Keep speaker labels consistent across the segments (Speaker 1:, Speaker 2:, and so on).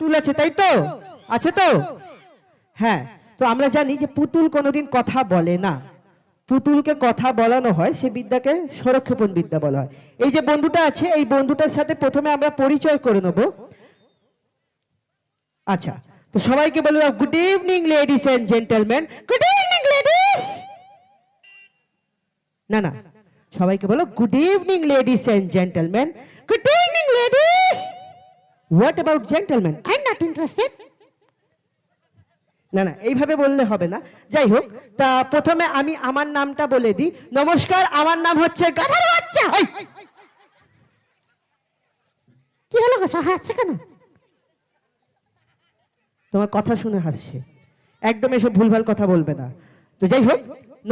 Speaker 1: পুতুল আছে, তাই তো? আছে তো? হ্যাঁ তো আমরা জানি যে পুতুল কোনোদিন কথা বলে না। পুতুলকে কথা বলানো হয়, সে বিদ্যাকে সংরক্ষেপণ বিদ্যা বলা হয়। এই যে বন্ধুটা আছে, এই বন্ধুটার সাথে প্রথমে আমরা পরিচয় করে নেব। আচ্ছা তো সবাইকে বলে দাও good evening ladies and gentleman good evening ladies না না, সবাইকে বলো good evening ladies and gentleman good evening what about gentleman I am not interested না না এইভাবে বললে হবে না। যাই হোক তা প্রথমে আমি আমার নামটা বলে দিই। নমস্কার আমার নাম হচ্ছে গাধার বাচ্চা। কি হলো হাসছে কেন? তোমার কথা শুনে হাসছে। একদম এসব ভুলভাল কথা বলবে না। তো যাই হোক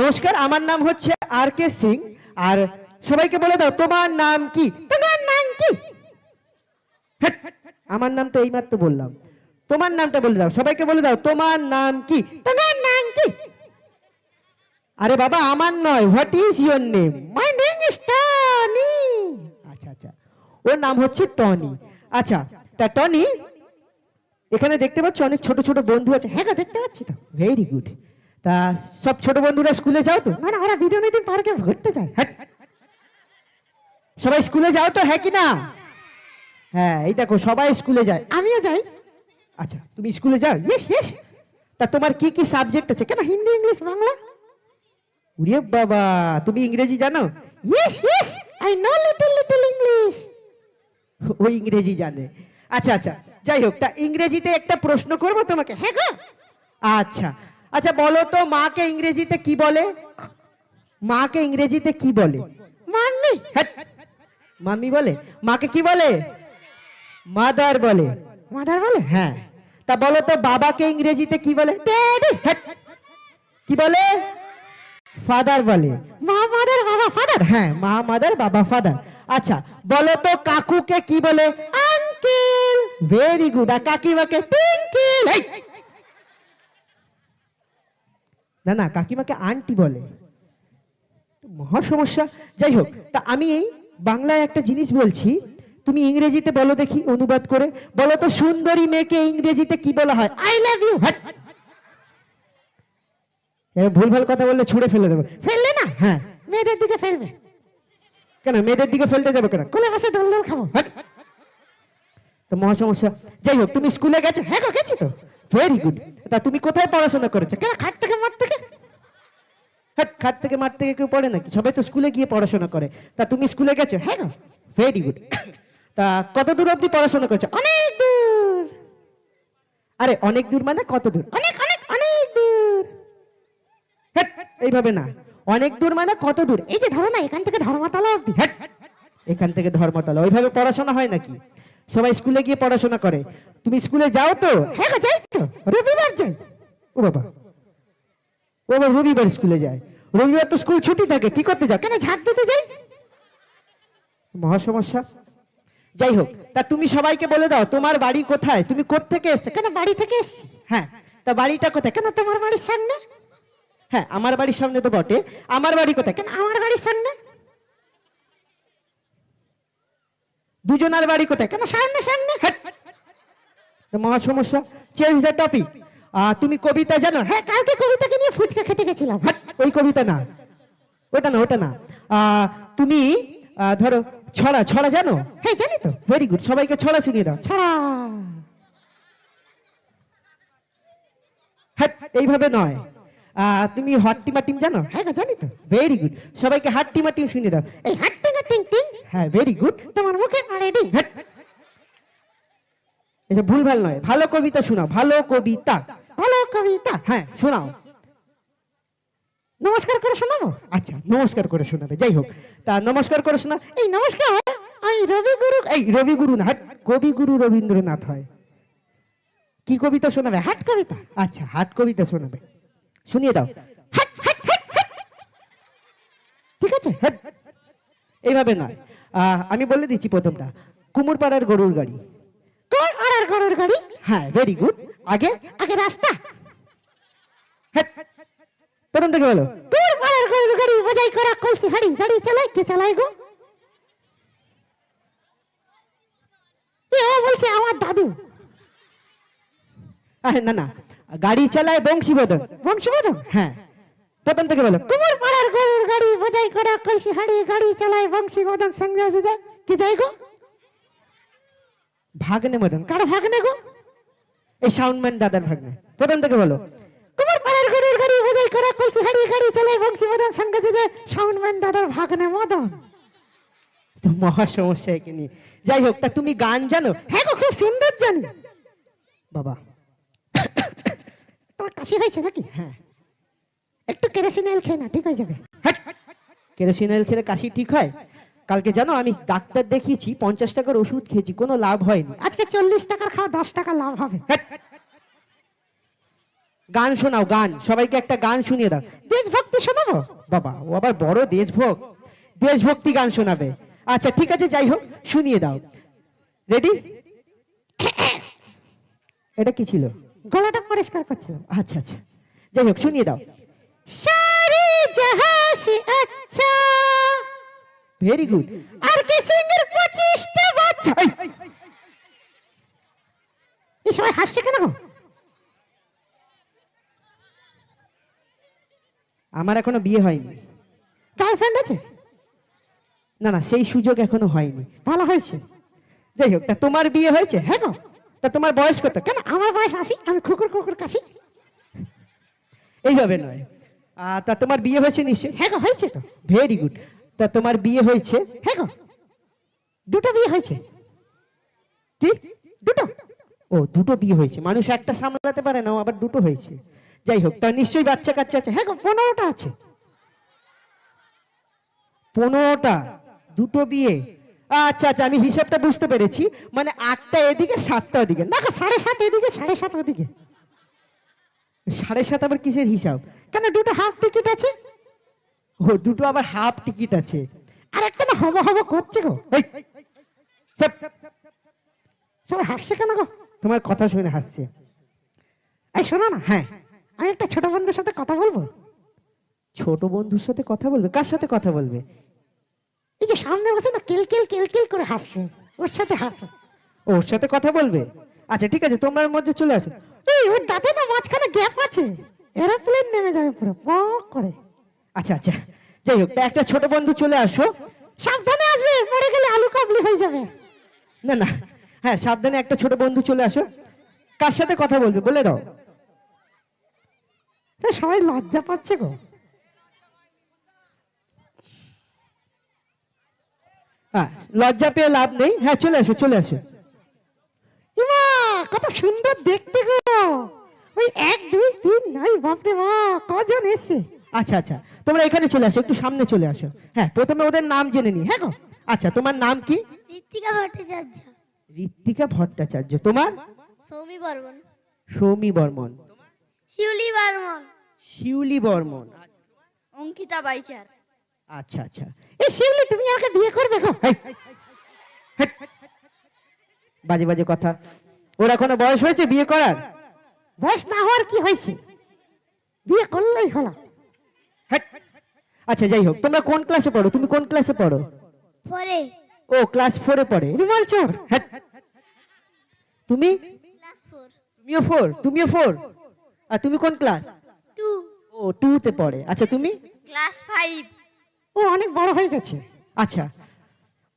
Speaker 1: নমস্কার আমার নাম হচ্ছে আর কে সিং। আর সবাইকে বলে দাও তোমার নাম কি তোমার নাম কি হেট, আমার নাম তো এইমাত্র বললাম। তোমার নামটা বলে দাও, সবাইকে বলে দাও, তোমার নাম কি? তোমার নাম কি? আরে বাবা, আমার নয় what is your name my name is Tony আচ্ছা আচ্ছা ওর নাম হচ্ছে টনি আচ্ছা তা টনি এখানে দেখতে পাচ্ছ অনেক ছোট ছোট বন্ধু আছে। হ্যাঁ দেখতে পাচ্ছি তো। ভেরি গুড তা সব ছোট বন্ধুরা স্কুলে যাও তো? না না ওরা বিনোদিন পার্কে ঘুরতে যায়। হ্যাঁ। সবাই স্কুলে যাও তো হ্যাঁ কি না? হ্যাঁ এই দেখো সবাই স্কুলে যায়। আমিও যাই। আচ্ছা তুমি স্কুলে যাও? Yes yes. তা তোমার কি কি সাবজেক্ট আছে? কেন হিন্দি ইংলিশ বাংলা? উড়িয়ে বাবা তুমি ইংরেজি জানো? Yes yes I know little little English ও ইংরেজি জানে। আচ্ছা আচ্ছা যাই হোক তা ইংরেজিতে একটা প্রশ্ন করব তোমাকে। হ্যাঁ গো। আচ্ছা আচ্ছা বলো তো মাকে ইংরেজিতে কি বলে? মাকে ইংরেজিতে কি বলে? মাম্মি। মাম্মি বলে। মাকে কি বলে? মাদার বলে। মাদার বলে? হ্যাঁ। তা বলো তো বাবাকে ইংরেজিতে কি বলে? কি বলে? ফাদার বলে। মা মাদার বাবা ফাদার? হ্যাঁ মা মাদার বাবা ফাদার। আচ্ছা বলো তো কাকুকে কি বলে? আঙ্কেল। ভেরি গুড আর কাকিমাকে পিঙ্কেল। না না কাকিমাকে আন্টি বলে। মহা সমস্যা। যাই হোক তা আমি এই বাংলায় একটা জিনিস বলছি। তুমি ইংরেজিতে বলো দেখি অনুবাদ করে। বলো তো সুন্দরী মেয়েকে ইংরেজিতে কি বলা হয়? আই লাভ ইউ ভুলভাল কথা বললে ছুঁড়ে ফেলে দেবো। ফেললে না? হ্যাঁ। মেয়েদের দিকে ফেলবে। কেন মেয়েদের দিকে ফেলতে যাবে কেন? কোলে বসে দল দল খাব। হাট। তো মহা সমস্যা যাই হোক তুমি স্কুলে গেছো? হ্যাঁ গো গেছি তো। ভেরি গুড তা তুমি কোথায় পড়াশোনা করেছ? কেন খাট থেকে মাঠ থেকে? হাট, খাট থেকে মাঠ থেকে কেউ পড়ে নাকি? সবাই তো স্কুলে গিয়ে পড়াশোনা করে। তা তুমি স্কুলে গেছো? হ্যাঁ গো। ভেরি গুড তা কত দূর অবধি পড়াশোনা করেছ? অনেক দূর। আরে অনেক দূর মানে কত দূর? অনেক অনেক অনেক দূর। এইভাবে না। অনেক দূর মানে কত দূর? এই যে ধরো না এখান থেকে ধর্মতলা অবধি। হেট, এখান থেকে ধর্মতলা। ওইভাবে পড়াশোনা হয় নাকি? সবাই স্কুলে গিয়ে পড়াশোনা করে। তুমি স্কুলে যাও তো? হ্যাঁ যাই তো। রবিবার যাই। ও বাবা। ও আবার রবিবার স্কুলে যায়। রবিবার তো স্কুল ছুটি থাকে কি করতে যাও? কেন ঝাঁট দিতে যাই? মহা সমস্যা যাই হোক তা তুমি সবাইকে বলে দাও, তোমার বাড়ি কোথায়? তুমি থেকে এসছো? কেন, বাড়ি থেকে এসছি? হ্যাঁ তা বাড়িটা কোথায়? কেন, তোমার বাড়ির সামনে? হ্যাঁ আমার বাড়ির সামনে তো বটে। আমার বাড়ি কোথায়? কেন, আমার বাড়ির সামনে? দুজনের বাড়ি কোথায়? কেন, সামনে সামনে? মহা সমস্যা। চেঞ্জ দ্য টপিক তুমি কবিতা জানো? হ্যাঁ কালকে কবিতাকে নিয়ে ফুচকা খেতে গেছিলাম। ওই কবিতা না। ওটা না ওটা না। তুমি ধরো ছড়া ছড়া জানো? হ্যাঁ জানি তো। ভেরি গুড সবাইকে ছড়া শুনিয়ে দাও। ছড়া। হ্যাট, এইভাবে নয়। তুমি হট্টিমা টিম জানো? হ্যাঁ গো, জানি তো। ভেরি গুড সবাইকে হাট্টিমা টিম শুনিয়ে দাও। এই হাট্টিমা টিং টিং হ্যাঁ ভেরি গুড তোমার মুখে মারে ডিং হ্যাট। এটা ভুলভাল নয়। ভালো কবিতা শোনাও। ভালো কবিতা। ভালো কবিতা। হ্যাঁ শোনাও। নমস্কার করে শোনাবো? আচ্ছা নমস্কার করে শোনাবে যাই হোক। তা নমস্কার করে শোনা এই নমস্কার আমি রবি গুরু এই রবি গুরু না হাট কবি গুরু রবীন্দ্রনাথ হয়। কি কবিতা শোনাবে? হাট কবিতা? আচ্ছা হাট কবিতা শোনাবে। শুনিয়ে দাও। ঠিক আছে হাট। এইভাবে নয়। আহ, আমি বলে দিচ্ছি প্রথমটা। কুমোরপাড়ার গরুর গাড়ি। কোন আড়ার গরুর গাড়ি? হ্যাঁ ভেরি গুড আগে আগে রাস্তা। হাট। প্রথম থেকে বলো। তোর পাড়ার গরুর গাড়ি বোঝাই করা কলসি হাড়ি গাড়ি চালায় কে চালায় গো? বলছে আমার দাদু। আরে না না গাড়ি চালায় বংশীবদন। বংশীবদন? হ্যাঁ। প্রথম থেকে বলো। কুমার পাড়ার গরুর গাড়ি বোঝাই করা কলসি হাড়ি গাড়ি চালায় বংশীবদন সঙ্গে আছে যায় কি যাই গো? ভাগ্নে মদন। কার ভাগ্নে গো? এই সাউন্ডম্যান দাদার ভাগ্নে। প্রথম থেকে বলো কুমার পাড়ার গরুর গাড়ি চালায় বংশীবদন সঙ্গে যায় সাউন্ডম্যান দাদার মদন। তো মহা সমস্যা যাই হোক, তা তুমি গান জানো? হ্যাঁ গো, খুব সুন্দর জানি। বাবা। তোমার কাশি হয়েছে নাকি? হ্যাঁ। একটু কেরোসিন খেয়ে না ঠিক হয়ে যাবে। কেরোসিন খেলে কাশি ঠিক হয়? কালকে জানো, আমি ডাক্তার দেখিয়েছি, পঞ্চাশ টাকার ওষুধ খেয়েছি, কোনো লাভ হয়নি। আজকে চল্লিশ টাকার খাওয়া, দশ টাকা লাভ হবে। গান শোনাও গান। সবাইকে একটা গান শুনিয়ে দাও। দেশভক্তি শোনাবো? বাবা ও আবার বড় দেশভক্ত দেশভক্তি গান শোনাবে। আচ্ছা ঠিক আছে যাই হোক শুনিয়ে দাও। রেডি এটা কি ছিল? গলাটা পরিষ্কার করছিলাম। আচ্ছা আচ্ছা। যাই হোক শুনিয়ে দাও। সারি জাহাঁ সে আচ্ছা ভেরি গুড আর কে সিংহের পঁচিশটা বাচ্চা। এই, এই সবাই হাসছে কেন আমার এখনও বিয়ে হয়নি। গার্লফ্রেন্ড আছে? না না, সেই সুযোগ এখনও হয়নি। ভালো হয়েছে। যাই হোক, তা তোমার বিয়ে হয়েছে? হ্যাঁ তা তোমার বয়স কত? কেন আমার বয়স আসি আমি খুকুর খুকুর কাশি? এইভাবে নয়। তা তোমার বিয়ে হয়েছে নিশ্চয়ই? হ্যাঁ গো, হয়েছে তো। ভেরি গুড তা তোমার বিয়ে হয়েছে? হ্যাঁ গো। দুটো বিয়ে হয়েছে। কি? দুটো? ও, দুটো বিয়ে হয়েছে। মানুষ একটা সামলাতে পারে না আবার দুটো হয়েছে। যাই হোক তা নিশ্চয়ই বাচ্চা কাচ্চা আছে। হ্যাঁ পনেরোটা আছে। পনেরোটা, দুটো বিয়ে। আচ্ছা আচ্ছা আমি হিসাবটা বুঝতে পেরেছি। মানে আটটা এদিকে, সাতটা ওদিকে। না সাড়ে সাত এদিকে, সাড়ে সাত ওদিকে। সাড়ে সাত আবার কিসের হিসাব? কেন দুটো হাফ টিকিট আছে? ও, দুটো আবার হাফ টিকিট আছে। আর একটা না হব হব করছে গো। সবাই হাসছে কেন গো? তোমার কথা শুনে হাসছে। এই, শোনো না হ্যাঁ। আমি একটা ছোট বন্ধুর সাথে কথা বলব? ছোট বন্ধুর সাথে কথা বলবে? কার সাথে কথা বলবে? এই যে সামনে বসে না, কেল কেল কেল কেল করে হাসছে। ওর সাথে হাসো। ওর সাথে কথা বলবে? আচ্ছা ঠিক আছে, তোমার মধ্যে চলে আসো। এই, ওর দাঁতে না মাঝখানে গ্যাপ আছে। এরোপ্লেন নেমে যাবে পুরো, প করে। আচ্ছা আচ্ছা যাই হোক, একটা ছোট বন্ধু চলে আসো। সাবধানে আসবে, মরে গেলে আলু কাবলি হয়ে যাবে। না না হ্যাঁ সাবধানে একটা ছোট বন্ধু চলে আসো। কার সাথে কথা বলবে? বলে দাও। তা সবাই লজ্জা পাচ্ছে গো। হ্যাঁ লজ্জা পেয়ে লাভ নেই। হ্যাঁ চলে আসো চলে আসো। ইমা কত সুন্দর দেখতে গো। ওই এক দুই তিন নাই বাপরে বা কজন এসছে? আচ্ছা আচ্ছা তোমরা এখানে চলে আসো একটু সামনে চলে আসো। হ্যাঁ প্রথমে ওদের নাম জেনে নি হ্যাঁ গো? আচ্ছা তোমার নাম কি?
Speaker 2: ঋত্বিকা ভট্টাচার্য।
Speaker 1: ঋত্বিকা ভট্টাচার্য তোমার?
Speaker 2: সৌমি বর্মন।
Speaker 1: সৌমি বর্মন।
Speaker 2: শিউলি বর্মন।
Speaker 1: শিউলি বর্মন।
Speaker 2: অঙ্কিতা বাইচার।
Speaker 1: আচ্ছা আচ্ছা। এই শিউলি তুমি আমাকে বিয়ে হেই, হেট। বাজে বাজে কথা। ওর এখনও বয়স হয়েছে বিয়ে করার? বয়স না হওয়ার কি হয়েছে? বিয়ে করলেই হলো। আচ্ছা যাই হোক তোমরা কোন ক্লাসে পড়ো? তুমি কোন ক্লাসে পড়ো?
Speaker 2: পরে
Speaker 1: ও ক্লাস ফোরে পড়ে। রুমাল চোর তুমি?
Speaker 2: Class four.
Speaker 1: তুমিও ফোর তুমিও ফোর আর তুমি কোন ক্লাস
Speaker 2: টু।
Speaker 1: ও টুতে পড়ে। আচ্ছা তুমি?
Speaker 2: ক্লাস ফাইভ
Speaker 1: ও অনেক বড় হয়ে গেছে। আচ্ছা।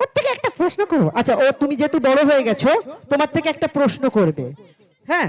Speaker 1: ওর থেকে একটা প্রশ্ন করব আচ্ছা ও তুমি যেহেতু বড় হয়ে গেছো তোমার থেকে একটা প্রশ্ন করবে। হ্যাঁ?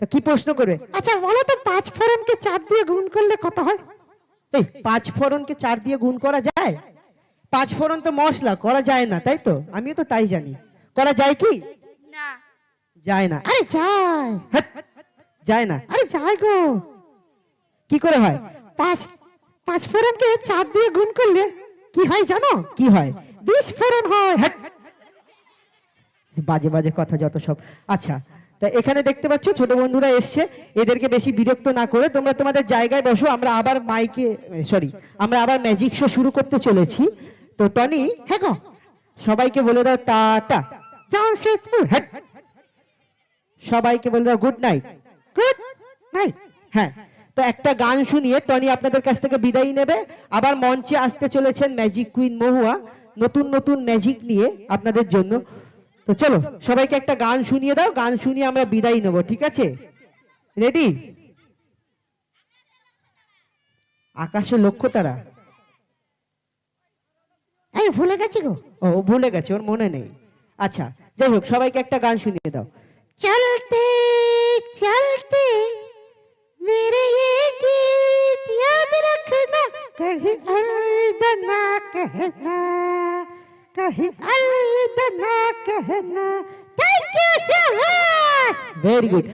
Speaker 1: তা কি প্রশ্ন করবে? আচ্ছা বলো তো পাঁচ ফোড়নকে চার দিয়ে গুণ করলে কত হয়? এই পাঁচ ফোড়নকে চার দিয়ে গুণ করা যায়? পাঁচ ফোড়ন তো মশলা করা যায় না তাই তো? আমিও তো তাই জানি। করা যায় কি?
Speaker 2: না।
Speaker 1: যায় না। আরে যায়! হ্যাট, যায় না। আরে যায় গো। কি করে হয়? পাঁচ পাঁচ ফোড়নকে চার দিয়ে গুণ করলে কি হয় জানো? কি হয়? বিশ ফোড়ন হয়। বাজে বাজে কথা যত সব। আচ্ছা তা এখানে দেখতে পাচ্ছ ছোট বন্ধুরা এসছে। এদেরকে বেশি বিরক্ত না করে তোমরা তোমাদের জায়গায় বসো আমরা আবার মাইকে সরি আমরা আবার ম্যাজিক শো শুরু করতে চলেছি। তো টনি হ্যাঁ গো। সবাইকে বলে দাও টাটা। জামশেদপুর হ্যাট সবাইকে বলে দাও গুড নাইট। গুড হ্যাঁ তো একটা গান শুনিয়ে টনি আপনাদের কাছ থেকে বিদায় নেবে। আবার মঞ্চে আসতে চলেছেন ম্যাজিক কুইন মহুয়া। নতুন নতুন ম্যাজিক নিয়ে আপনাদের জন্য। তো চলো, সবাইকে একটা গান শুনিয়ে দাও। গান শুনিয়ে আমরা বিদায় নেব, ঠিক আছে?
Speaker 3: রেডি আকাশে লক্ষ্য তারা এই, ভুলে গেছি গো। ও, ভুলে গেছে, ওর মনে নেই। আচ্ছা যাই হোক, সবাইকে একটা গান শুনিয়ে দাও। চলতে चलते मेरे ये गीत याद रखना। कहीं अलविदा कहना, कहीं अलविदा कहना। Thank you so much very good